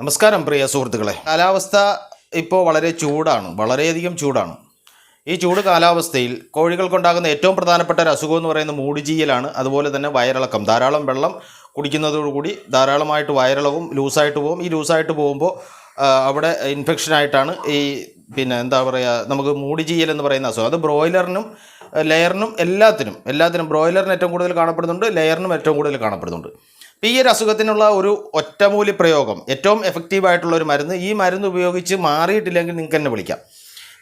നമസ്കാരം പ്രിയ സുഹൃത്തുക്കളെ. കാലാവസ്ഥ ഇപ്പോൾ വളരെ ചൂടാണ് വളരെയധികം ചൂടാണ്. ഈ ചൂട് കാലാവസ്ഥയിൽ കോഴികൾക്കുണ്ടാകുന്ന ഏറ്റവും പ്രധാനപ്പെട്ട ഒരു അസുഖം എന്ന് പറയുന്നത് മൂടിജീയലാണ്. അതുപോലെ തന്നെ വയറിളക്കം ധാരാളം വെള്ളം കുടിക്കുന്നതോടുകൂടി ധാരാളമായിട്ട് വയറിളവും ലൂസായിട്ട് പോകും. ഈ ലൂസായിട്ട് പോകുമ്പോൾ അവിടെ ഇൻഫെക്ഷനായിട്ടാണ് ഈ പിന്നെ എന്താ പറയുക നമുക്ക് മൂടി ചീയൽ എന്ന് പറയുന്ന അസുഖം. അത് ബ്രോയിലറിനും ലെയറിനും എല്ലാത്തിനും എല്ലാത്തിനും ബ്രോയിലറിന് ഏറ്റവും കൂടുതൽ കാണപ്പെടുന്നുണ്ട് ലെയറിനും ഏറ്റവും കൂടുതൽ കാണപ്പെടുന്നുണ്ട്. അപ്പോൾ ഈ ഒരു അസുഖത്തിനുള്ള ഒരു ഒറ്റമൂലി പ്രയോഗം ഏറ്റവും എഫക്റ്റീവ് ആയിട്ടുള്ള ഒരു മരുന്ന് ഈ മരുന്ന് ഉപയോഗിച്ച് മാറിയിട്ടില്ലെങ്കിൽ നിങ്ങൾക്ക് തന്നെ വിളിക്കാം.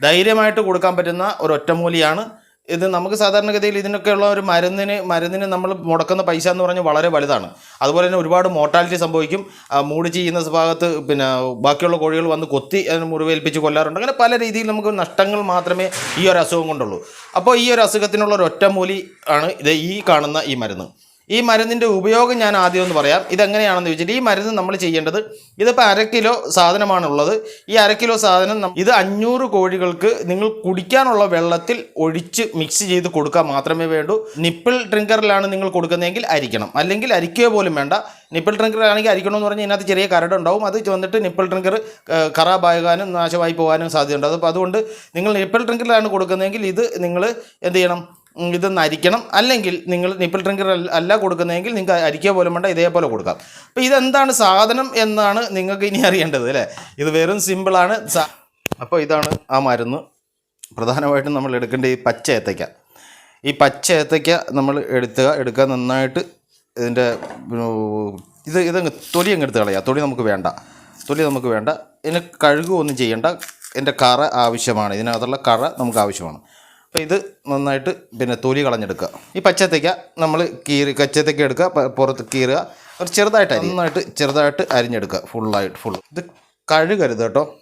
ധൈര്യമായിട്ട് കൊടുക്കാൻ പറ്റുന്ന ഒരു ഒറ്റമൂലിയാണ് ഇത് നമുക്ക് സാധാരണഗതിയിൽ ഇതിനൊക്കെയുള്ള ഒരു മരുന്നിന് മരുന്നിന് നമ്മൾ മുടക്കുന്ന പൈസ എന്ന് പറഞ്ഞാൽ വളരെ വലുതാണ്. അതുപോലെ തന്നെ ഒരുപാട് മോർട്ടാലിറ്റി സംഭവിക്കും. മൂട് ചെയ്യുന്ന ഭാഗത്ത് പിന്നെ ബാക്കിയുള്ള കോഴികൾ വന്ന് കൊത്തി മുറിവേൽപ്പിച്ച് കൊല്ലാറുണ്ട്. അങ്ങനെ പല രീതിയിൽ നമുക്ക് നഷ്ടങ്ങൾ മാത്രമേ ഈ ഒരു അസുഖം കൊണ്ടുള്ളൂ. അപ്പോൾ ഈ ഒരു അസുഖത്തിനുള്ള ഒരു ഒറ്റമൂലി ആണ് ഇത് ഈ കാണുന്ന ഈ മരുന്ന്. ഈ മരുന്നിന്റെ ഉപയോഗം ഞാൻ ആദ്യം ഒന്ന് പറയാം. ഇതെങ്ങനെയാണെന്ന് ചോദിച്ചിട്ട് ഈ മരുന്ന് നമ്മൾ ചെയ്യേണ്ടത് ഇതിപ്പോൾ അര കിലോ സാധനമാണുള്ളത്. ഈ അര കിലോ സാധനം ഇത് അഞ്ഞൂറ് കോഴികൾക്ക് നിങ്ങൾ കുടിക്കാനുള്ള വെള്ളത്തിൽ ഒഴിച്ച് മിക്സ് ചെയ്ത് കൊടുക്കാൻ മാത്രമേ വേണ്ടൂ. നിപ്പിൾ ഡ്രിങ്കറിലാണ് നിങ്ങൾ കൊടുക്കുന്നതെങ്കിൽ അരിക്കണം. അല്ലെങ്കിൽ അരിക്കുക പോലും വേണ്ട. നിപ്പിൾ ഡ്രിങ്കർ ആണെങ്കിൽ അരിക്കണമെന്ന് പറഞ്ഞാൽ ഇതിനകത്ത് ചെറിയ കരടുണ്ടാവും അത് വന്നിട്ട് നിപ്പിൾ ഡ്രിങ്കർ ഖറാബാകാനും നാശമായി പോകാനും സാധ്യതയുണ്ട്. അപ്പോൾ അതുകൊണ്ട് നിങ്ങൾ നിപ്പിൾ ഡ്രിങ്കറിലാണ് കൊടുക്കുന്നതെങ്കിൽ ഇത് നിങ്ങൾ എന്ത് ചെയ്യണം? ഇതൊന്ന് അരിക്കണം. അല്ലെങ്കിൽ നിങ്ങൾ നിപ്പിൾ ഡ്രിങ്കർ അല്ല കൊടുക്കുന്നതെങ്കിൽ നിങ്ങൾക്ക് അരിക്കുക പോലും വേണ്ട ഇതേപോലെ കൊടുക്കാം. അപ്പോൾ ഇതെന്താണ് സാധനം എന്നാണ് നിങ്ങൾക്ക് ഇനി അറിയേണ്ടത് അല്ലേ? ഇത് വെറും സിമ്പിളാണ് അപ്പോൾ ഇതാണ് ആ മരുന്ന്. പ്രധാനമായിട്ടും നമ്മൾ എടുക്കേണ്ട ഈ പച്ച ഏത്തയ്ക്ക. ഈ പച്ച ഏത്തയ്ക്ക നമ്മൾ എടുത്തുക എടുക്കുക നന്നായിട്ട് ഇതിന്റെ ഇത് ഇതങ്ങ് തൊലി അങ്ങ് എടുത്ത് കളയുക. തൊലി നമുക്ക് വേണ്ട. തൊലി നമുക്ക് വേണ്ട. ഇതിന് കഴുകുകയൊന്നും ചെയ്യേണ്ട. ഇതിന്റെ കറ ആവശ്യമാണ്. ഇതിനകത്തുള്ള കറ നമുക്ക് ആവശ്യമാണ്. അപ്പോൾ ഇത് നന്നായിട്ട് പിന്നെ തൊലി കളഞ്ഞെടുക്കുക. ഈ പച്ചത്തേക്ക നമ്മൾ കീറി കച്ചത്തേക്ക എടുക്കുക പുറത്ത് കീറുക. ഒരു ചെറുതായിട്ട് നന്നായിട്ട് ചെറുതായിട്ട് അരിഞ്ഞെടുക്കുക. ഫുള്ളായിട്ട് ഫുൾ. ഇത് കഴുകരുത് കേട്ടോ.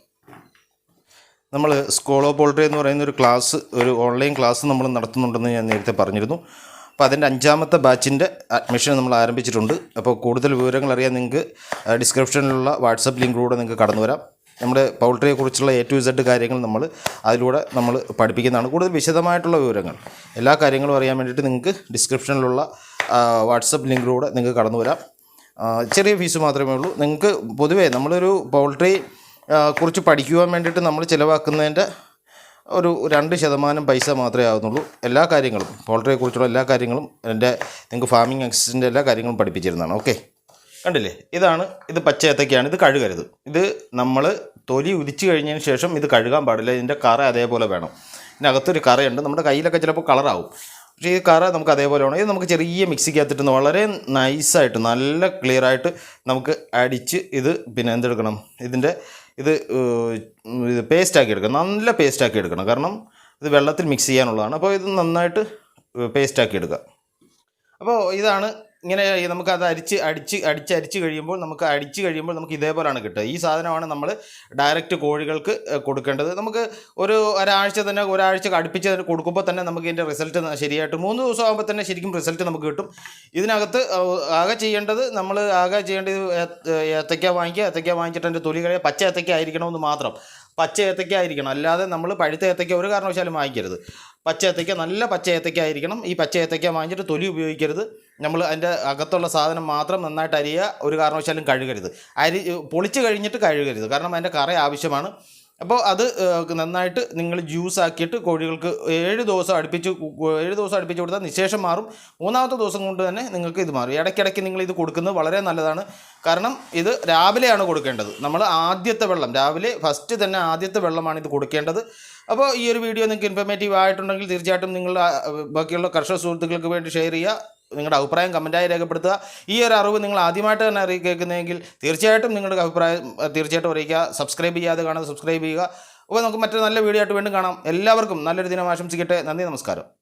നമ്മൾ സ്കോളോ പോൾട്രി എന്ന് പറയുന്ന ഒരു ക്ലാസ് ഒരു ഓൺലൈൻ ക്ലാസ് നമ്മൾ നടത്തുന്നുണ്ടെന്ന് ഞാൻ നേരത്തെ പറഞ്ഞിരുന്നു. അപ്പോൾ അതിന്റെ അഞ്ചാമത്തെ ബാച്ചിന്റെ അഡ്മിഷൻ നമ്മൾ ആരംഭിച്ചിട്ടുണ്ട്. അപ്പോൾ കൂടുതൽ വിവരങ്ങൾ അറിയാൻ നിങ്ങൾക്ക് ഡിസ്ക്രിപ്ഷനിലുള്ള വാട്സപ്പ് ലിങ്കിലൂടെ നിങ്ങൾക്ക് കടന്നു വരാം നമ്മുടെ പൗൾട്രിയെക്കുറിച്ചുള്ള എ ടു ഇസഡ് കാര്യങ്ങൾ നമ്മൾ അതിലൂടെ നമ്മൾ പഠിപ്പിക്കുന്നതാണ്. കൂടുതൽ വിശദമായിട്ടുള്ള വിവരങ്ങൾ. എല്ലാ കാര്യങ്ങളും അറിയാൻ വേണ്ടിയിട്ട് നിങ്ങൾക്ക് ഡിസ്ക്രിപ്ഷനിലുള്ള വാട്സപ്പ് ലിങ്കിലൂടെ നിങ്ങൾക്ക് കടന്നു വരാം. ചെറിയ ഫീസ് മാത്രമേ ഉള്ളൂ. നിങ്ങൾക്ക് പൊതുവേ നമ്മളൊരു പൗൾട്രി കുറിച്ച് പഠിക്കുവാൻ വേണ്ടിയിട്ട് നമ്മൾ ചിലവാക്കുന്നതിന്റെ ഒരു രണ്ട് ശതമാനം പൈസ മാത്രമേ ആവുന്നുള്ളൂ. എല്ലാ കാര്യങ്ങളും പോൾട്രിയെക്കുറിച്ചുള്ള എല്ലാ കാര്യങ്ങളും എന്റെ നിങ്ങൾക്ക് ഫാമിംഗ് അസിസ്റ്റന്റ് എല്ലാ കാര്യങ്ങളും പഠിപ്പിച്ചിരുന്നതാണ്. ഓക്കെ? കണ്ടില്ലേ? ഇതാണ് ഇത് പച്ച ഏത്തക്കയാണ് ഇത് കഴുകരുത്. ഇത് നമ്മൾ തൊലി ഉദിച്ചു കഴിഞ്ഞതിന് ശേഷം ഇത് കഴുകാൻ പാടില്ല ഇതിന്റെ കറ അതേപോലെ വേണം. ഇതിനകത്തൊരു കറയുണ്ട് നമ്മുടെ കയ്യിലൊക്കെ ചിലപ്പോൾ കളറാവും. പക്ഷേ ഈ കറ നമുക്ക് അതേപോലെ വേണം. ഇത് നമുക്ക് ചെറിയ മിക്സിക്കകത്തിട്ട് വളരെ നൈസായിട്ട് നല്ല ക്ലിയർ ആയിട്ട് നമുക്ക് അടിച്ച് ഇത് പിന്നെ എന്തെടുക്കണം? ഇതിന്റെ ഇത് ഇത് പേസ്റ്റാക്കി എടുക്കണം. നല്ല പേസ്റ്റാക്കി എടുക്കണം. കാരണം ഇത് വെള്ളത്തിൽ മിക്സ് ചെയ്യാനുള്ളതാണ്. അപ്പോൾ ഇത് നന്നായിട്ട് പേസ്റ്റാക്കി എടുക്കുക അപ്പോൾ ഇതാണ് ഇങ്ങനെ നമുക്ക് അത് അരിച്ച് അടിച്ച് അടിച്ച് അരിച്ച് കഴിയുമ്പോൾ നമുക്ക് അടിച്ച് കഴിയുമ്പോൾ നമുക്ക് ഇതേപോലെയാണ് കിട്ടുക. ഈ സാധനമാണ് നമ്മൾ ഡയറക്റ്റ് കോഴികൾക്ക് കൊടുക്കേണ്ടത്. നമുക്ക് ഒരു ഒരാഴ്ച തന്നെ ഒരാഴ്ച അടുപ്പിച്ച് തന്നെ കൊടുക്കുമ്പോൾ തന്നെ നമുക്ക് ഇതിന്റെ റിസൾട്ട് ശരിയായിട്ട് മൂന്ന് ദിവസം ആകുമ്പോൾ തന്നെ ശരിക്കും റിസൾട്ട് നമുക്ക് കിട്ടും. ഇതിനകത്ത് ആകെ ചെയ്യേണ്ടത് നമ്മൾ ആകെ ചെയ്യേണ്ടത് ഏത്ത- ഏത്തയ്ക്ക വാങ്ങിക്കുക. ഏത്തയ്ക്ക വാങ്ങിച്ചിട്ട് അതിന്റെ തൊലി കഴിയുക പച്ച ഏത്തയ്ക്ക ആയിരിക്കണമെന്ന് മാത്രം. പച്ച ഏത്തയ്ക്ക ആയിരിക്കണം അല്ലാതെ നമ്മൾ പഴുത്ത ഏത്തയ്ക്ക ഒരു കാരണവശാലും വാങ്ങിക്കരുത്. പച്ച ഏത്തയ്ക്ക നല്ല പച്ച ഏത്തയ്ക്ക ആയിരിക്കണം ഈ പച്ച ഏത്തയ്ക്ക വാങ്ങിച്ചിട്ട് തൊലി ഉപയോഗിക്കരുത്. നമ്മൾ അതിന്റെ അകത്തുള്ള സാധനം മാത്രം നന്നായിട്ട് അരിയുക ഒരു കാരണവശാലും കഴുകരുത്. അരി പൊളിച്ച് കഴിഞ്ഞിട്ട് കഴുകരുത്. കാരണം അതിന്റെ കറ ആവശ്യമാണ്. അപ്പോൾ അത് നന്നായിട്ട് നിങ്ങൾ ജ്യൂസ് ആക്കിയിട്ട് കോഴികൾക്ക് ഏഴ് ദിവസം അടുപ്പിച്ച് ഏഴ് ദിവസം അടുപ്പിച്ച് കൊടുത്താൽ നിശേഷം മാറും. മൂന്നാമത്തെ ദിവസം കൊണ്ട് തന്നെ നിങ്ങൾക്ക് ഇത് മാറും. ഇടയ്ക്കിടയ്ക്ക് നിങ്ങൾ ഇത് കൊടുക്കുന്നത് വളരെ നല്ലതാണ്. കാരണം ഇത് രാവിലെയാണ് കൊടുക്കേണ്ടത്. നമ്മൾ ആദ്യത്തെ വെള്ളം രാവിലെ ഫസ്റ്റ് തന്നെ ആദ്യത്തെ വെള്ളമാണ് ഇത് കൊടുക്കേണ്ടത്. അപ്പോൾ ഈ ഒരു വീഡിയോ നിങ്ങൾക്ക് ഇൻഫർമേറ്റീവ് ആയിട്ടുണ്ടെങ്കിൽ തീർച്ചയായിട്ടും നിങ്ങൾ ബാക്കിയുള്ള കർഷക സുഹൃത്തുക്കൾക്ക് വേണ്ടി ഷെയർ ചെയ്യുക. നിങ്ങളുടെ അഭിപ്രായം കമന്റായി രേഖപ്പെടുത്തുക. ഈ ഒരു അറിവ് നിങ്ങൾ ആദ്യമായിട്ട് തന്നെ അറിയി കേൾക്കുന്നതെങ്കിൽ തീർച്ചയായിട്ടും നിങ്ങളുടെ അഭിപ്രായം തീർച്ചയായിട്ടും അറിയിക്കുക. സബ്സ്ക്രൈബ് ചെയ്യാതെ കാണാതെ സബ്സ്ക്രൈബ് ചെയ്യുക. അപ്പോൾ നമുക്ക് മറ്റൊരു നല്ല വീഡിയോ ആയിട്ട് വീണ്ടും കാണാം. എല്ലാവർക്കും നല്ലൊരു ദിനം ആശംസിക്കട്ടെ. നന്ദി നമസ്കാരം.